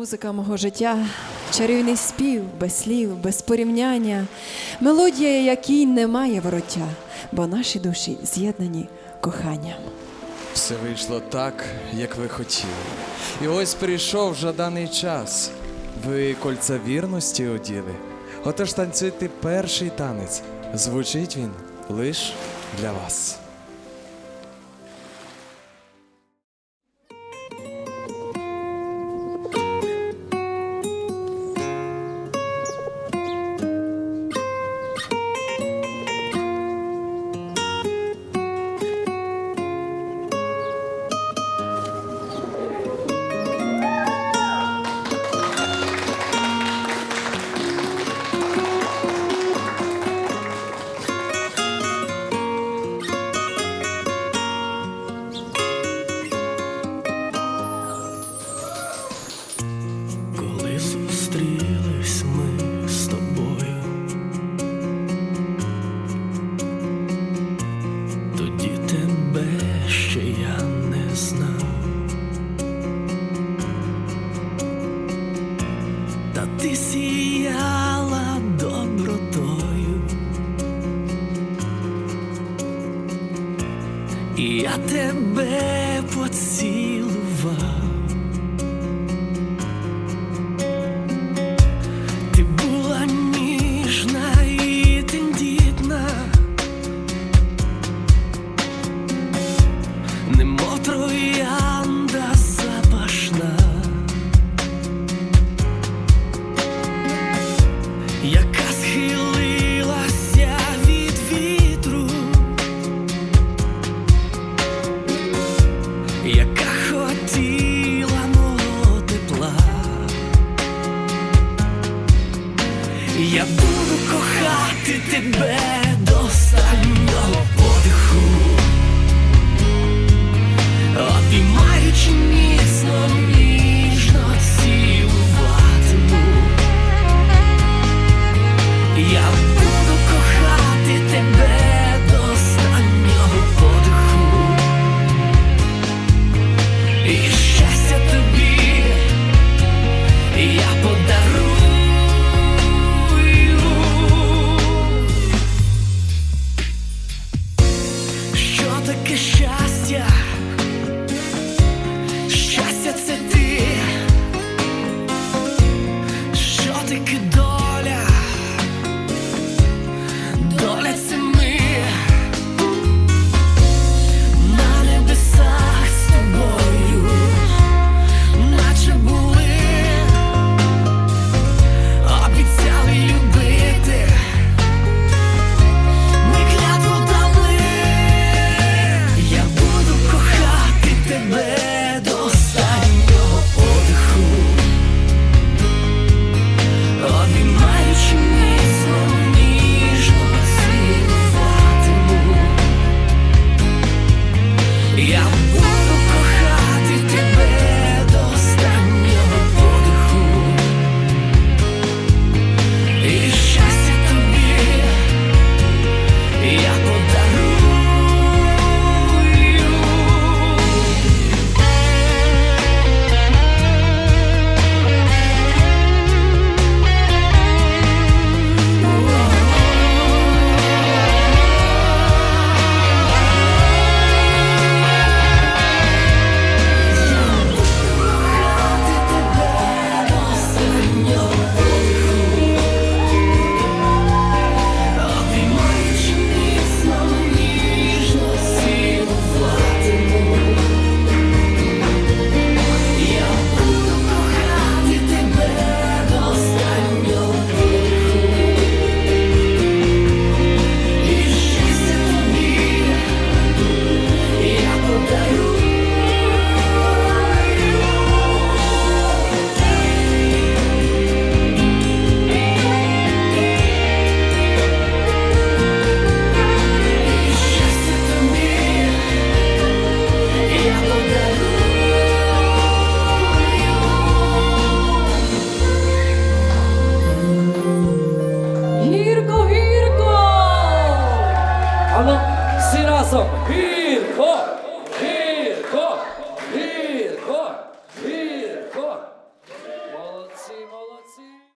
музика мого життя, чарівний спів, без слів, без порівняння, мелодія, якій немає вороття, бо наші душі з'єднані коханням. Все вийшло так, як ви хотіли. І ось прийшов жаданий час. Ви кольця вірності оділи. Отож танцюйте перший танець. Звучить він лиш для вас. Ти сіяла добротою, і я тебе поцілував. Я буду кохати тебе до останнього подиху, міцно Всі разом. Вілько!